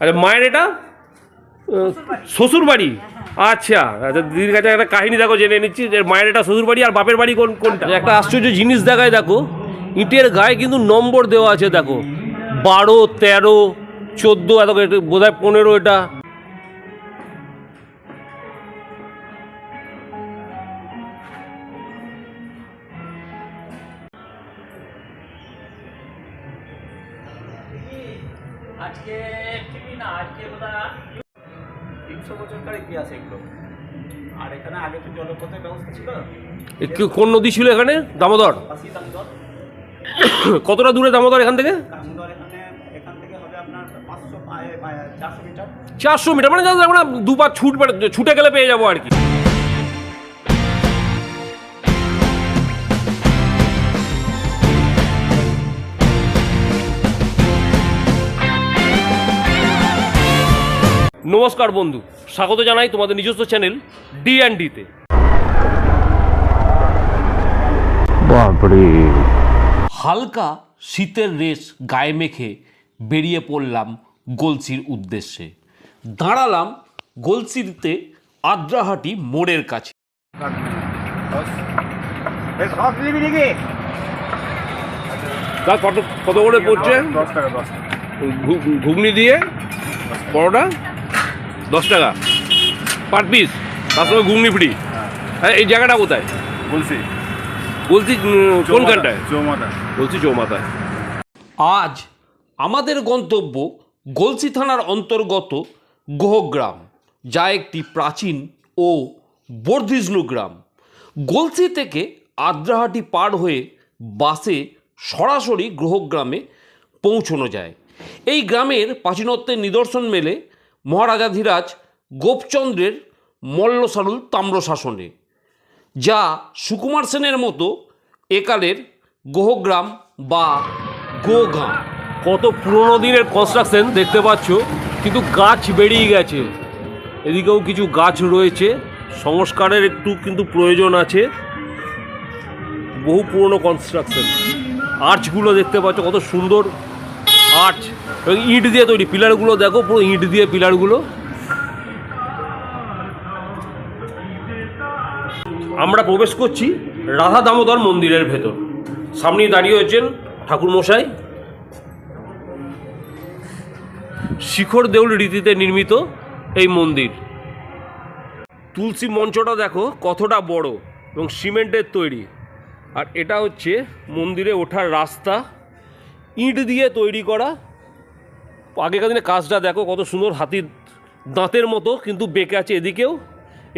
আচ্ছা মায়ের এটা? শ্বশুর বাড়ি আচ্ছা আচ্ছা দিদির কাছে একটা কাহিনী দেখো, জেনে নিচ্ছি যে মায়ের এটা শ্বশুর বাড়ি আর বাপের বাড়ি কোন কোনটা? একটা আশ্চর্য জিনিস দেখায়, দেখো, ইটের গায়ে কিন্তু নম্বর দেওয়া আছে, দেখো, বারো, তেরো, চোদ্দ, এত বোধ হয় পনেরো এটা। আজকে ঠিক না আজকে বোধহয় তিনশো বছরকার ইতিহাস এগুলো? আর এখানে আগে তো জলপথের ব্যবস্থা ছিল। এ কোন নদী ছিল এখানে? দামোদর? কতটা দূরে দামোদর এখান থেকে? দামোদর এখানে এখান থেকে হবে আপনার পাঁচশো চারশো মিটার। চারশো মিটার মানে আমরা দুবার ছুট ছুটে গেলে পেয়ে যাব আর কি। নমস্কার বন্ধু স্বাগত জানাই তোমাদের নিজস্ব চ্যানেল ডি অ্যান্ড ডিতে হালকা শীতের রেশ গায়ে মেখে বেরিয়ে পড়লাম গলসির উদ্দেশ্যে। দাঁড়ালাম গলসিতে আদ্রাহাটি মোড়ের কাছে। কত কত করে পড়ছে? ঘুগনি দিয়ে পরোটা? দশ টাকা। পার পিস তার সঙ্গে ঘুগনি ফ্রি। হ্যাঁ। এই জায়গাটা কোথায়? বলছি। বলছি কোনখানটায়? চৌমাথা। বলছি চৌমাথায়। আজ আমাদের গন্তব্য গলসি থানার অন্তর্গত গোহগ্রাম যা একটি প্রাচীন ও বর্ধিষ্ণু গ্রাম। গলসি থেকে আদ্রাহাটি পার হয়ে বাসে সরাসরি গ্রহগ্রামে পৌঁছানো যায়। এই গ্রামের প্রাচীনত্বের নিদর্শন মেলে মহারাজাধিরাজ গোপচন্দ্রের মল্লসারুল তাম্রশাসনে, যা সুকুমার সেনের মতো একালের গোহগ্রাম বা গোগাঁ। কত পুরনো দিনের কনস্ট্রাকশন দেখতে পাচ্ছ, কিন্তু গাছ বেরিয়ে গেছে। এদিকেও কিছু গাছ রয়েছে, সংস্কারের একটু কিন্তু প্রয়োজন আছে। বহু পুরনো কনস্ট্রাকশন আর্চগুলো দেখতে পাচ্ছ, কত সুন্দর। আর্চ ইট দিয়ে তৈরি। পিলারগুলো দেখো, পুরো ইট দিয়ে পিলারগুলো। আমরা প্রবেশ করছি রাধা দামোদর মন্দিরের ভেতর। সামনেই দাঁড়িয়ে হয়েছেন ঠাকুর মশাই। শিখর দেউল রীতিতে নির্মিত এই মন্দির। তুলসী মঞ্চটা দেখো, কতটা বড় এবং সিমেন্টের তৈরি। আর এটা হচ্ছে মন্দিরে ওঠার রাস্তা। ইট দিয়ে তৈরি করা। আগেকার দিনে কাজটা দেখো কত সুন্দর হাতির দাঁতের মতো, কিন্তু বেঁকে আছে এদিকেও।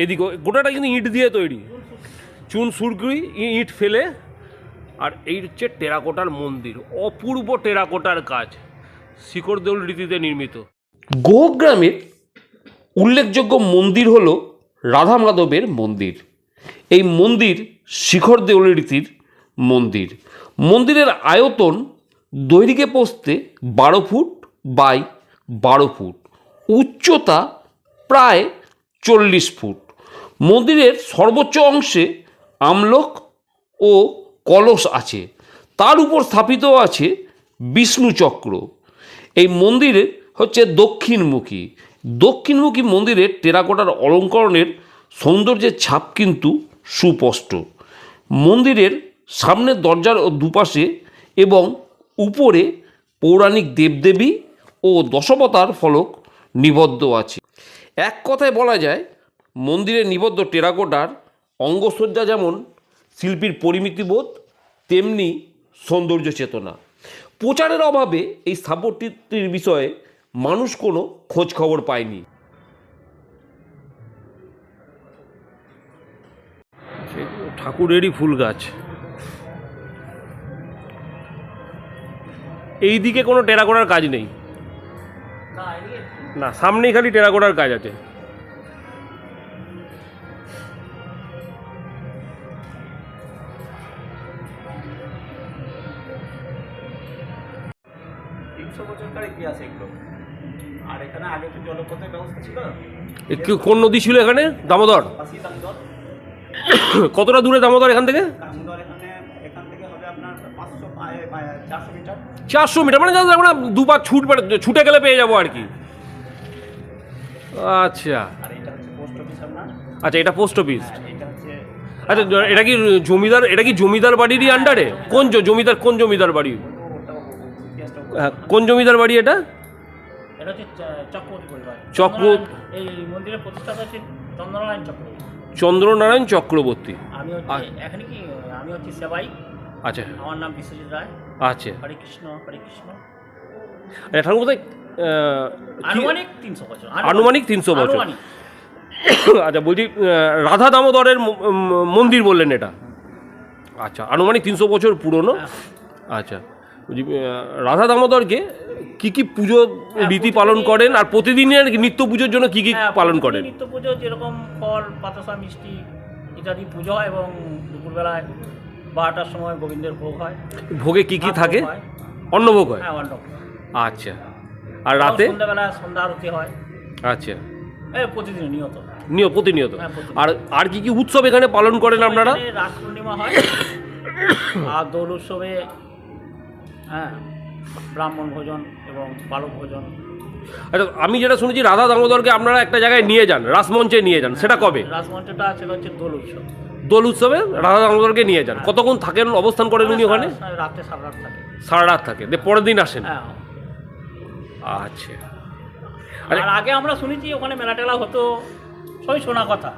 এদিকেও গোটাটা কিন্তু ইট দিয়ে তৈরি। চুন সুরকুড়ি ইট ফেলে। আর এই হচ্ছে টেরাকোটার মন্দির, অপূর্ব টেরাকোটার কাজ, শিখর দেউল রীতিতে নির্মিত। গোগ্রামের উল্লেখযোগ্য মন্দির হল রাধা মাধবের মন্দির। এই মন্দির শিখর দেউল রীতির মন্দির। মন্দিরের আয়তন দৈর্ঘ্যে পোস্তে বারো ফুট বাই বারো ফুট। উচ্চতা প্রায় চল্লিশ ফুট। মন্দিরের সর্বোচ্চ অংশে আমলক ও কলস আছে। তার উপর স্থাপিত আছে বিষ্ণুচক্র এই মন্দিরে হচ্ছে দক্ষিণমুখী। দক্ষিণমুখী মন্দিরের টেরাকোটার অলঙ্করণের সৌন্দর্যের ছাপ কিন্তু সুস্পষ্ট। মন্দিরের সামনের দরজার দুপাশে এবং উপরে পৌরাণিক দেবদেবী ও দশবতার ফলক নিবদ্ধ আছে। এক কথায় বলা যায়, মন্দিরে নিবদ্ধ টেরাকোটার অঙ্গসজ্জা যেমন শিল্পীর পরিমিতিবোধ, তেমনি সৌন্দর্য চেতনা। প্রচারের অভাবে এই স্থাপত্যটির বিষয়ে মানুষ কোনো খোঁজ খবর পায়নি। ঠাকুরেরই ফুল গাছ। এই দিকে কোনো টেরাকোটার কাজ নেই। না, সামনেই খালি টেরাকোটার কাজ আছে। কোন নদী ছিল এখানে? দামোদর? কতটা দূরে দামোদর এখান থেকে? চারশো মিটার। মানে জাস্ট আমরা দুবার ছুট ছুটে গেলে পেয়ে যাব আর কি। আচ্ছা। আচ্ছা এটা পোস্ট অফিস আচ্ছা এটা কি জমিদার এটা কি জমিদার বাড়িরই আন্ডারে কোন জমিদার কোন জমিদার বাড়ি? হ্যাঁ, কোন জমিদার বাড়ি এটা? চক্র- চন্দ্রনারায়ণ- চক্রবর্তী। চন্দ্রনারায়ণ চক্রবর্তী। আমি। এখানে কি আমি হচ্ছে সেবাই। আচ্ছা। আমার নাম বিশ্বজিৎ রায়। আচ্ছা। হরে কৃষ্ণ হরে কৃষ্ণ। আচ্ছা ঠাকুর আনুমানিক তিনশো বছর আনুমানিক 300 বছর। আচ্ছা বলছি রাধা দামোদরের মন্দির বললেন এটা। আচ্ছা আনুমানিক তিনশো বছর পুরনো। হ্যাঁ। আচ্ছা বলছি রাধা দামোদরকে কি কি পুজো রীতি পালন করেন? আর প্রতিদিনের নিত্য পুজোর জন্য কি কি হ্যাঁ, পালন করেন? নিত্য পুজো যেরকম ফল পাতাসা মিষ্টি ইত্যাদি পুজো হয় এবং দুপুরবেলায় বারোটার সময় গোবিন্দের ভোগ হয়। ভোগে কি কি থাকে? ভোগ হয়। অন্নভোগ হয়? হ্যাঁ আচ্ছা। আর রাতে? সন্ধ্যাবেলা সন্ধ্যা আরতি হয়। আচ্ছা। এই প্রতিদিন নিয়ত। নিয় প্রতিনিয়ত। হ্যাঁ, প্রতিনিয়ত। আর আর কি কি উৎসব এখানে পালন করেন আপনারা? এখানে রাস পূর্ণিমা হয়। আর দোল উৎসবে হ্যাঁ ব্রাহ্মণ ভোজন এবং বালক ভোজন। আচ্ছা আমি যেটা শুনেছি রাধা দামোদরকে আপনারা একটা জায়গায় নিয়ে যান রাসমঞ্চে নিয়ে যান সেটা কবে? রাসমঞ্চটা সেটা হচ্ছে দোল উৎসব। দোল উৎসবে রাধা দামোদরকে নিয়ে যান। কতক্ষণ থাকেন অবস্থান করেন উনি ওখানে? সারা- রাত্রে সারা রাত থাকে। সারা রাত থাকে। দিয়ে পরের দিন আসেন। হ্যাঁ। আচ্ছা। আরে- আগে আমরা শুনেছি ওখানে মেলা টেলা হতো সবই শোনা কথা।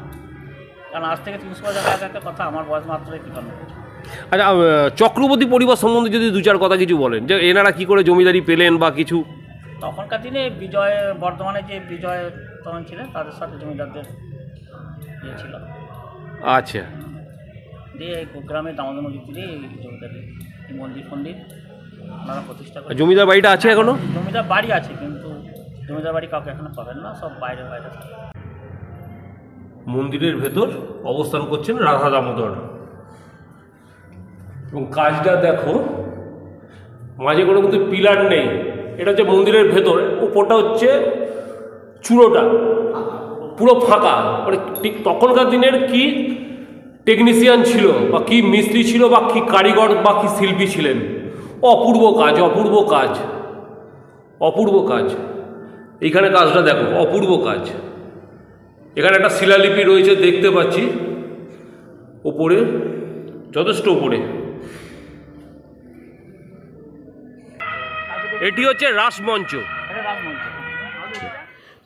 কারণ আজ থেকে তিনশো আগে একটা কথা আমার বয়স মাত্র তিপান্ন। আচ্ছা চক্রবর্তী পরিবার সম্বন্ধে যদি দু চার কথা কিছু বলেন যে এনারা কি করে জমিদারি পেলেন বা কিছু? তখনকার দিনে বিজয় বর্ধমানে যে বিজয় তখন ছিলেন তাদের সাথে জমিদারদের ইয়ে ছিল। আচ্ছা। দিয়ে এই গ্রামে দামোদর নদীর তীরে এই জমিদারি এই মন্দির ফন্দির ওনারা প্রতিষ্ঠা করে জমিদার বাড়িটা আছে এখনও? জমিদার বাড়ি আছে কিন্তু জমিদার বাড়ি কাউকে এখনও পাবেন না সব বাইরে বাইরে মন্দিরের ভেতর অবস্থান করছেন রাধা দামোদর। এবং কাজটা দেখো মাঝে কোনো কিন্তু পিলার নেই। এটা হচ্ছে মন্দিরের ভেতর উপরটা হচ্ছে চূড়োটা। পুরো ফাঁকা। মানে ঠিক তখনকার দিনের কি টেকনিশিয়ান ছিল, বা কি মিস্ত্রি ছিল, বা কি কারিগর, বা কি শিল্পী ছিলেন? অপূর্ব কাজ অপূর্ব কাজ। অপূর্ব কাজ। এইখানে কাজটা দেখো, অপূর্ব কাজ। এখানে একটা শিলালিপি রয়েছে, দেখতে পাচ্ছি। ওপরে, যথেষ্ট ওপরে। এটি হচ্ছে রাসমঞ্চ।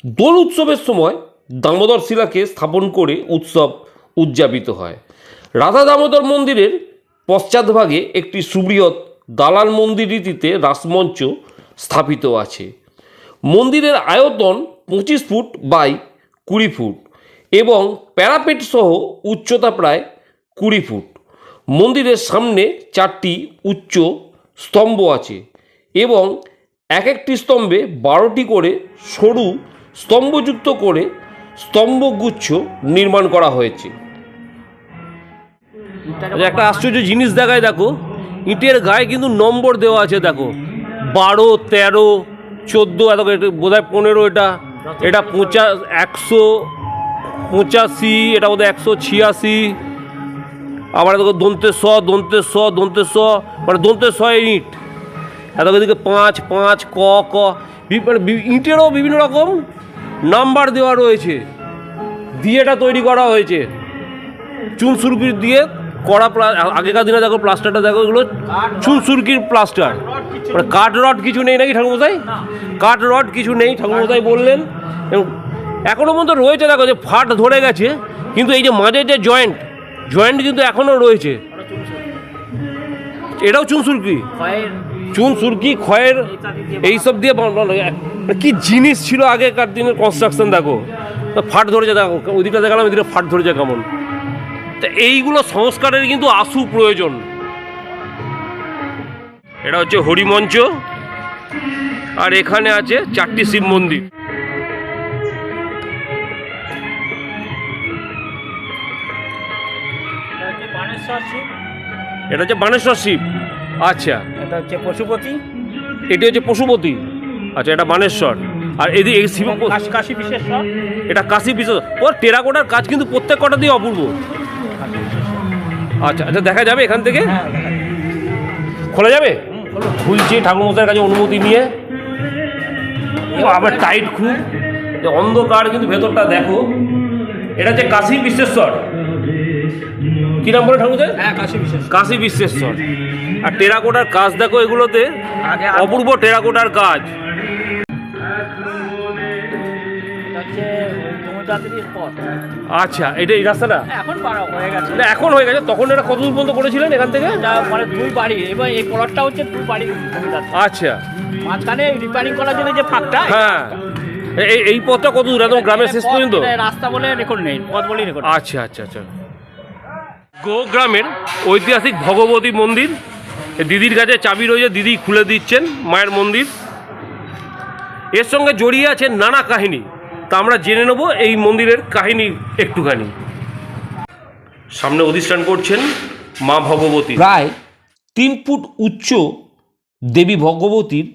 দোল উৎসবের সময় দামোদর শিলাকে স্থাপন করে উৎসব উদযাপিত হয়। রাধা দামোদর মন্দিরের পশ্চাৎভাগে একটি সুবৃহৎ দালাল মন্দির রীতিতে রাসমঞ্চ স্থাপিত আছে। মন্দিরের আয়তন পঁচিশ ফুট বাই কুড়ি ফুট এবং প্যারাপেট সহ উচ্চতা প্রায় কুড়ি ফুট। মন্দিরের সামনে চারটি উচ্চ স্তম্ভ আছে এবং এক একটি স্তম্ভে বারোটি করে সরু স্তম্ভযুক্ত করে স্তম্ভগুচ্ছ নির্মাণ করা হয়েছে। একটা আশ্চর্য জিনিস দেখায়, দেখো, ইটের গায়ে কিন্তু নম্বর দেওয়া আছে, দেখো। বারো, তেরো, চোদ্দ, এত বোধ হয় পনেরো এটা। এটা পঁচা, একশো পঁচাশি, এটা বোধ একশো ছিয়াশি। আবার দেখো দন্তের স দন্তের স দন্তের স মানে দন্তের স ইট। এত এদিকে পাঁচ পাঁচ, ক ক মানে ইটেরও বিভিন্ন রকম নাম্বার দেওয়া রয়েছে। দিয়ে এটা তৈরি করা হয়েছে। চুন সুরকির দিয়ে করা প্লা আগেকার দিনে দেখো প্লাস্টারটা দেখো এগুলো চুন সুরকির প্লাস্টার। মানে কাঠ রড কিছু নেই নাকি ঠাকুরমশাই? কাঠ রড কিছু নেই ঠাকুরমশাই বললেন। এবং এখনও পর্যন্ত রয়েছে দেখো যে ফাট ধরে গেছে কিন্তু এই যে মাঝে যে জয়েন্ট জয়েন্ট কিন্তু এখনও রয়েছে। এটাও চুন সুরকি? চুন সুরকি খয়ের এইসব দিয়ে। মানে কি জিনিস ছিল আগেকার দিনের কনস্ট্রাকশন দেখো। ফাট ধরেছে দেখো ওইদিকটা দেখালাম এদিকে ফাট ধরে ধরেছে কেমন। তা এইগুলো সংস্কারের কিন্তু আশু প্রয়োজন। এটা হচ্ছে হরিমঞ্চ আর এখানে আছে চারটি শিব মন্দির। এটা হচ্ছে বানেশ্বর শিব। আচ্ছা। এটা হচ্ছে পশুপতি। এটি হচ্ছে পশুপতি। আচ্ছা এটা বানেশ্বর। আর এদিকে এই শিব কাশী এটা কাশি বিশেষ। ওর টেরাকোটার কাজ কিন্তু প্রত্যেক কটা দিয়ে অপূর্ব। আচ্ছা আচ্ছা দেখা যাবে এখান থেকে? হ্যাঁ। খোলা যাবে। খুলছি ঠাকুরমশাইয়ের কাছে অনুমতি নিয়ে। ও, আবার টাইট খুব। যে অন্ধকার কিন্তু ভেতরটা দেখো। এটা হচ্ছে কাশী বিশ্বেশ্বর। কি নাম বলে ঠাকুর হ্যাঁ কাশী বিশ্বেশ্বর। আর টেরাকোটার কাজ দেখো এগুলোতে। অপূর্ব টেরাকোটার কাজ। আচ্ছা এটা এই রাস্তাটা এখন পারা হয়ে গেছে। না এখন হয়ে গেছে। তখন এটা কত দূর পর্যন্ত করেছিলেন এখান থেকে? এটা মানে দুই বাড়ি। এবার এই কলারটা হচ্ছে দুই বাড়ি আচ্ছা। মাঝখানে রিপেয়ারিং করার জন্য যে ফাঁকটা হ্যাঁ। এই এই পথটা কত দূর একদম গ্রামের শেষ পর্যন্ত? রাস্তা বলে রেকর্ড নেই পথ বলেই রেকর্ড আচ্ছা আচ্ছা আচ্ছা। গো গ্রামের ঐতিহাসিক ভগবতী মন্দির। দিদির কাছে চাবি রয়েছে দিদি খুলে দিচ্ছেন মায়ের মন্দির। এর সঙ্গে জড়িয়ে আছে নানা কাহিনী। তা আমরা জেনে নেব এই মন্দিরের কাহিনী একটুখানি। সামনে অধিষ্ঠান করছেন মা ভগবতী। প্রায় তিন ফুট উচ্চ দেবী ভগবতীর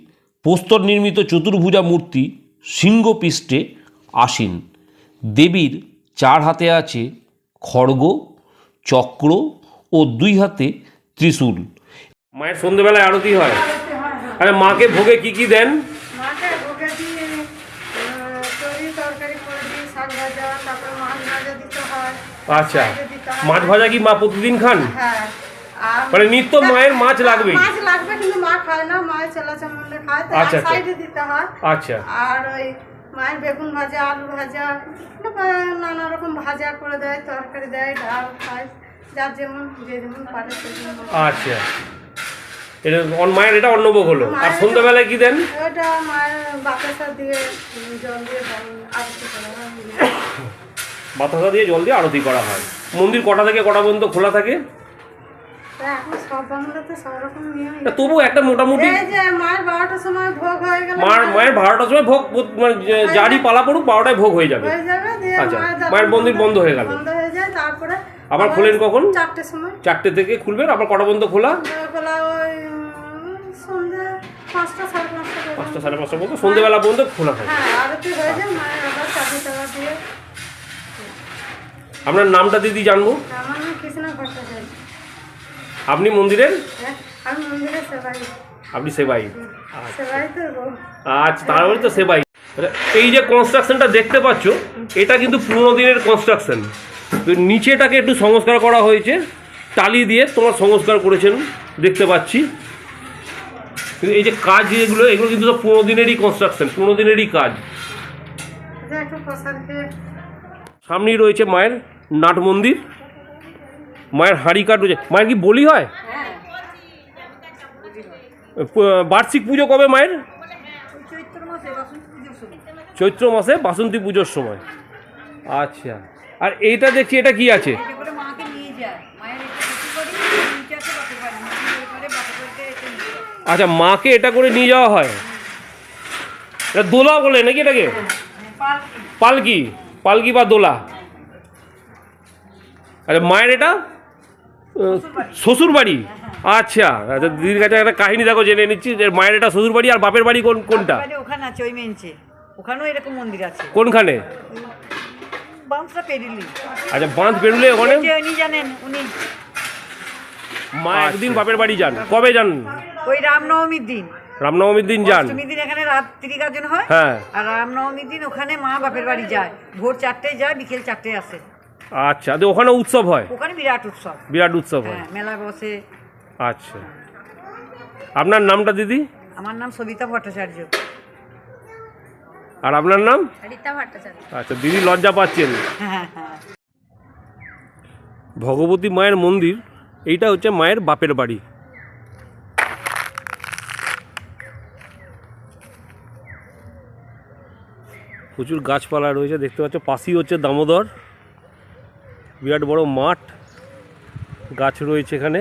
প্রস্তর নির্মিত চতুর্ভুজা মূর্তি সিংহপৃষ্ঠে আসীন। দেবীর চার হাতে আছে খড়গ চক্র ও দুই হাতে ত্রিশূল। মায়ের সন্ধেবেলায় আরতি হয়। আরে মাকে ভোগে কি কি দেন মাকে ভোগে দিয়ে আহ, তরি তরকারি করে দিই শাক ভাজা তারপরে মাছ ভাজা দিতে হয় আচ্ছা। মাছ ভাজা কি মা প্রতিদিন খান? হ্যাঁ মানে নিত্য মায়ের মাছ লাগবেই। মাছ লাগবে কিন্তু মা খায় না মায়ের চেলা চামড়ে খায় তো আচ্ছা, আচ্ছা। সাইডে দিতে হয়। আচ্ছা। আর ওই মায়ের বেগুন ভাজা আলু ভাজা নানা রকম ভাজা করে দেয় তরকারি দেয় ডাল খায় যার যেমন যে যেমন পারে আচ্ছা। এটা অন- মায়ের এটা অন্নভোগ হলো। আর সন্ধ্যাবেলায় কি দেন? ওইটা মায়ের বাতাসা দিয়ে জল দিয়ে হয় বাতাসা দিয়ে জল দিয়ে আরতি করা হয়। মন্দির কটা থেকে কটা পর্যন্ত খোলা থাকে? তবু একটা মোটামুটি মার মায়ের বারোটার সময় ভোগ মানে যারই পালা পড়ুক বারোটায় ভোগ হয়ে যাবে। হয়ে আচ্ছা, মায়ের মন্দির বন্ধ হয়ে গেল। হয়ে আবার খোলেন কখন? চারটে থেকে খুলবেন আবার কটা পর্যন্ত খোলা? পাঁচটা সাড়ে পাঁচটা পর্যন্ত। পাঁচটা সাড়ে পাঁচটা পর্যন্ত সন্ধ্যেবেলা পর্যন্ত খোলা থাকে হ্যাঁ আরতি হয়ে যায় মায়ের আবার চাবি টাকা দিয়ে আপনার নামটা দিদি জানব? আপনি মন্দিরের? হ্যাঁ আপনি সেবাই। আচ্ছা। তারপরে তো সেবাই এই যে কনস্ট্রাকশনটা দেখতে পাচ্ছ এটা কিন্তু পুরোনো দিনের কনস্ট্রাকশন নিচেটাকে একটু সংস্কার করা হয়েছে। টালি দিয়ে তোমার সংস্কার করেছেন দেখতে পাচ্ছি। কিন্তু এই যে কাজ যেগুলো এগুলো কিন্তু সব পুরোনো দিনেরই কনস্ট্রাকশন পুরোনো দিনেরই কাজ। সামনেই রয়েছে মায়ের নাট মন্দির। মায়ের হাঁড়ি কাঠ রয়েছে। মায়ের কি বলি হয়? বার্ষিক পুজো কবে মায়ের? চৈত্র মাসে বাসন্তী পুজোর সময়। আচ্ছা। আর এইটা দেখছি এটা কি আছে? আচ্ছা মাকে এটা করে নিয়ে যাওয়া হয়? এটা দোলা বলে নাকি এটাকে? পালকি। পালকি বা দোলা? আচ্ছা মায়ের এটা? শ্বশুর বাড়ি আচ্ছা আচ্ছা দিদির কাছে একটা কাহিনী দেখো জেনে নিচ্ছি যে মায়ের এটা শ্বশুর বাড়ি আর বাপের বাড়ি কোন কোনটা? ওখানে আছে ওই মেঞ্চে ওখানেও এরকম মন্দির আছে। কোনখানে? পেরিলি। আচ্ছা বাঁধ পেরুলে ওখানে? উনি জানেন উনি। মা একদিন বাপের বাড়ি যান। কবে যান? ওই রামনবমীর দিন। রামনবমীর দিন যান। অষ্টমীর দিন এখানে রাত্রি গাজন হয়। হ্যাঁ। আর রামনবমীর দিন ওখানে মা বাপের বাড়ি যায়। ভোর চারটেয় যায় বিকেল চারটেয় আসে। আচ্ছা তো ওখানে উৎসব হয়? ওখানে বিরাট উৎসব। বিরাট উৎসব হয়। হ্যাঁ মেলা বসে। আচ্ছা। আপনার নামটা দিদি? আমার নাম সবিতা ভট্টাচার্য। আর আপনার নাম? রীতা ভট্টাচার্য। আচ্ছা দিদি লজ্জা পাচ্ছেন। হ্যাঁ হ্যাঁ। ভগবতী মায়ের মন্দির এইটা হচ্ছে মায়ের বাপের বাড়ি। প্রচুর গাছপালা রয়েছে দেখতে পাচ্ছ পাশেই হচ্ছে দামোদর। বিরাট বড় মাঠ গাছ রয়েছে এখানে।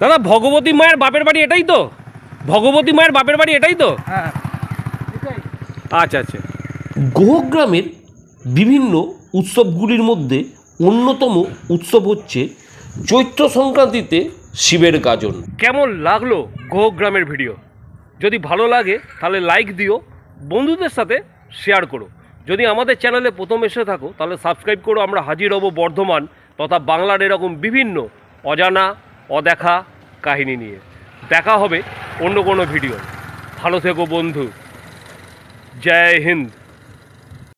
দাদা ভগবতী মায়ের বাপের বাড়ি এটাই তো? ভগবতী মায়ের বাপের বাড়ি এটাই তো? আচ্ছা আচ্ছা। গোহগ্রামের বিভিন্ন উৎসবগুলির মধ্যে অন্যতম উৎসব হচ্ছে চৈত্র সংক্রান্তিতে শিবের গাজন। কেমন লাগল গোহগ্রামের ভিডিও? যদি ভালো লাগে, তাহলে লাইক দিও, বন্ধুদের সাথে শেয়ার করো। যদি আমাদের চ্যানেলে প্রথম এসে থাকো, তাহলে সাবস্ক্রাইব করো, আমরা হাজির হব বর্ধমান তথা বাংলার এরকম বিভিন্ন অজানা, অদেখা কাহিনী নিয়ে। দেখা হবে অন্য কোনো ভিডিও ভালো থেকো বন্ধু। জয় হিন্দ।